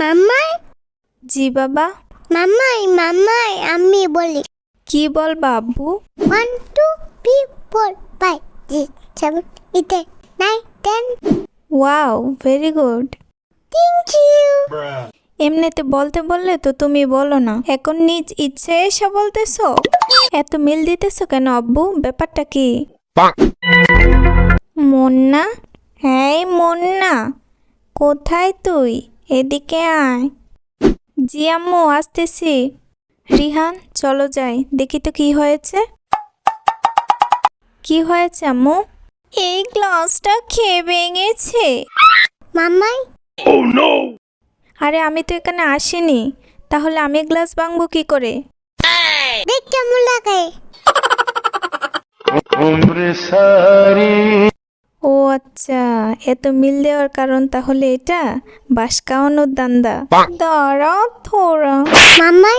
মামাই জি বাবা। মামাই মামাই আমি বলি। কি বল বাবু? One two three four five six seven eight nine ten wow very good thank you এমনিতে বলতে বললে তো তুমি বলো না। এখন নিজ ইচ্ছে এসে বলতেছো? এত মিল দিতেছো কেন আব্বু? ব্যাপারটা কি? মন্না? হ্যাঁ মন্না কোথায় তুই? এদিকে আয়। জি আম্মু আসতেছি। রিহান চলো যাই। দেখি তো কি হয়েছে। কি হয়েছে আম্মু? এই গ্লাসটা খেয়ে ভেঙেছে? মাম্মাই। oh, আরে আমি তো এখানে আসিনি। তাহলে আমি গ্লাস ভাঙবো কি করে? দেখ কেমন লাগে। আচ্ছা এত মিল দেওয়ার কারণ তাহলে এটা? বাস খাওয়ানোর দান্দা। দাঁড়া থোড়া মামাই